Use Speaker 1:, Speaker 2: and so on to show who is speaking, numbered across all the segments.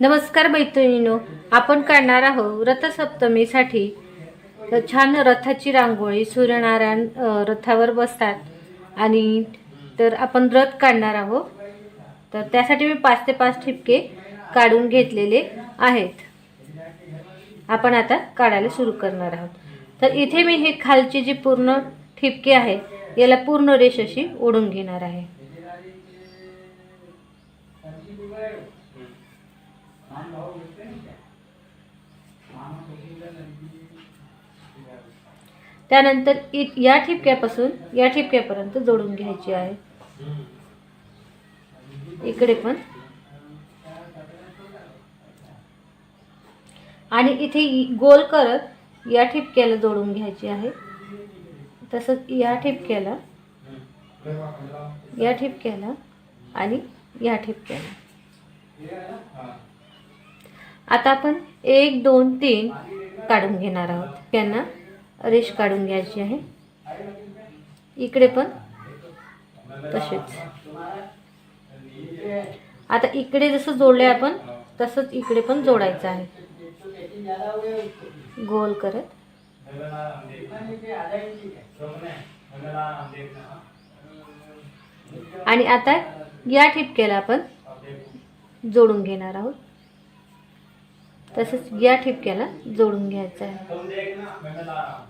Speaker 1: नमस्कार मैत्रिणीनो आपण काढणार आहोत रथसप्तमीसाठी. छान रथाची रांगोळी सूर्यनारायण रथावर बसतात. आणि तर आपण रथ काढणार आहोत. तर त्यासाठी मी पाच ते पाच ठिपके काढून घेतलेले आहेत. आपण आता काढायला सुरू करणार आहोत. तर इथे मी हे खालची जी पूर्ण ठिपके आहेत याला पूर्ण रेष अशी ओढून घेणार आहे. त्यानंतर इ या ठिपक्यापासून या ठिपक्यापर्यंत जोडून घ्यायची आहे. इकडे पण. आणि इथे गोल करत या ठिपक्याला जोडून घ्यायची आहे. तसंच या ठिपक्याला या ठिपक्याला आणि या ठिपक्याला. आता आपण एक दोन तीन काढून घेणार आहोत. त्यांना रेष काढून घ्यायची आहे. इकडे पण तसेच. आता इकडे जसं जोडले आपण तसंच इकडे पण जोडायचं आहे. गोल करत. आणि आता या ठिपक्याला आपण जोडून घेणार आहोत. तसेच या ठिपक्याला जोडून घ्यायचं आहे.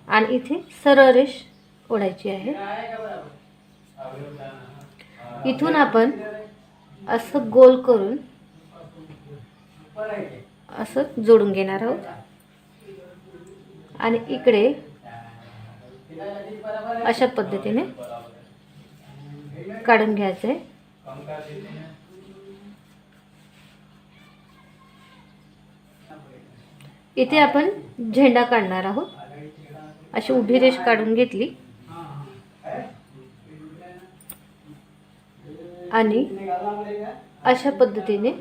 Speaker 1: आणि इथे सरळ रेष ओढायची आहे. इथून आपण असं गोल करून असं जोडून घेणार आहोत. आणि इकडे अशा पद्धतीने काढून घ्यायचं आहे. इथे आपण झेंडा काढणार आहोत. अशी उभी रेष काढून घेतली. आणि अशा पद्धतीने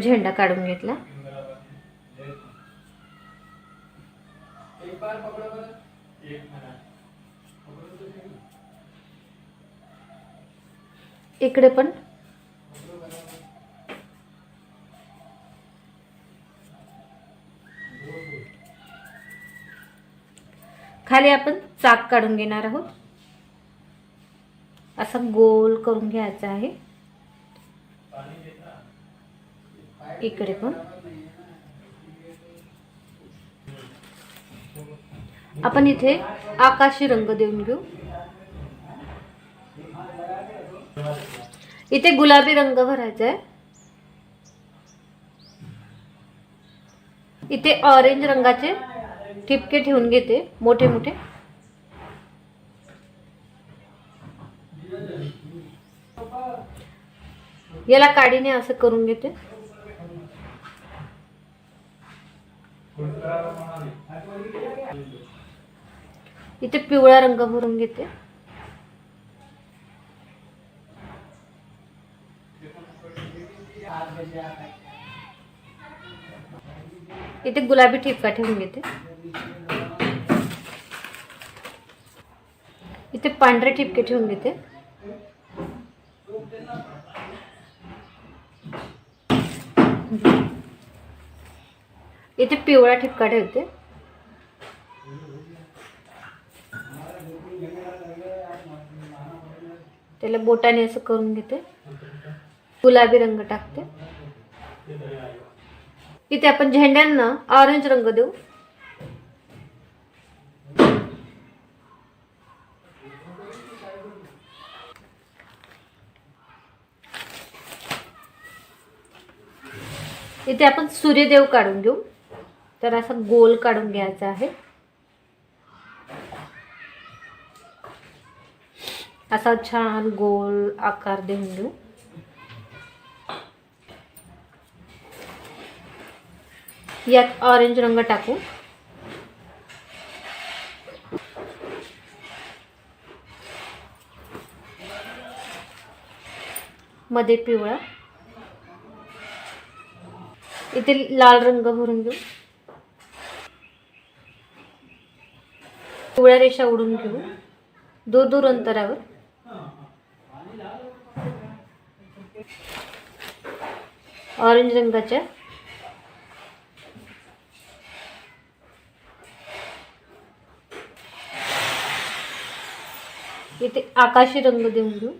Speaker 1: झेंडा काढून घेतला. इकडे पण खाली आपण चाक काढून घेणार आहोत. असा गोल करून घ्यायचा आहे. इकडे पण. आपण इथे आकाशी रंग देऊन घेऊ. इथे गुलाबी रंग भरायचा आहे इथे ऑरेंज रंगाचे ठिपके ठेवून घेते मोठे मोठे. याला काडीने असं करून घेते. इथे पिवळा रंग भरून घेते. इथे गुलाबी ठिपका ठेवून घेते. इथे पांढरे ठिपके ठेवून घेते इथे पिवळा ठिपका ठेवते. त्याला बोटाने असं करून घेते. गुलाबी रंग टाकते. इथे आपण झेंड्यांना ऑरेंज रंग देऊ. इथे आपण सूर्यदेव काढून घेऊ. तर असा गोल काढून घ्यायचा आहे. असा छान गोल आकार देऊन घेऊ. यात ऑरेंज रंग टाकू. मध्ये पिवळा. इथे लाल रंग भरून घेऊ. पिवळ्या रेषा उडून घेऊ. दूर दूर अंतरावर. ऑरेंज रंगाच्या. इथे आकाशी रंग देऊन घेऊ.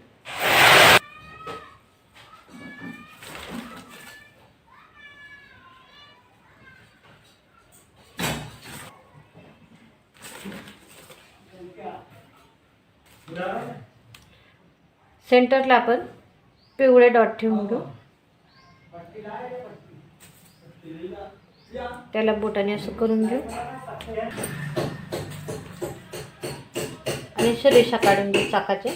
Speaker 1: सेंटरला आपण पिवळे डॉट ठेवून घेऊ. त्याला बोटाने असं करून घेऊ. आणि अशा रेषा काढून घेऊ चाकाच्या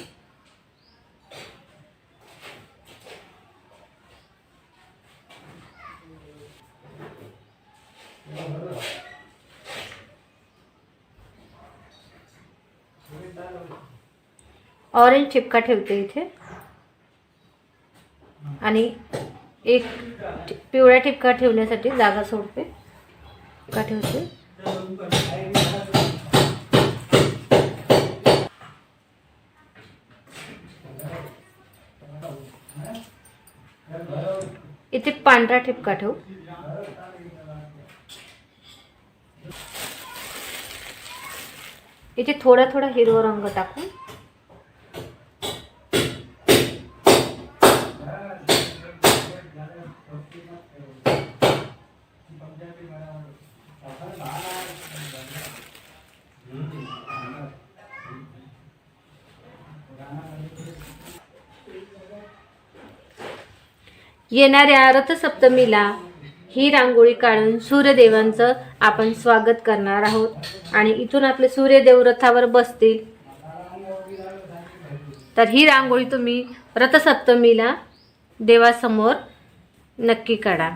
Speaker 1: ऑरेंज चिपका ठेवते इथे. आणि एक पिवळ्या ठिपका ठेवण्यासाठी जागा सोडते. का ठेवते? इथे पांढरा ठिपका ठेवू. इथे थोडा थोडा हिरवा रंग टाकू येणाऱ्या रथसप्तमीला ही रांगोळी काढून सूर्यदेवांचं आपण स्वागत करणार आहोत. आणि इथून आपले सूर्यदेव रथावर बसतील. तर ही रांगोळी तुम्ही रथसप्तमीला देवासमोर नक्की काढा.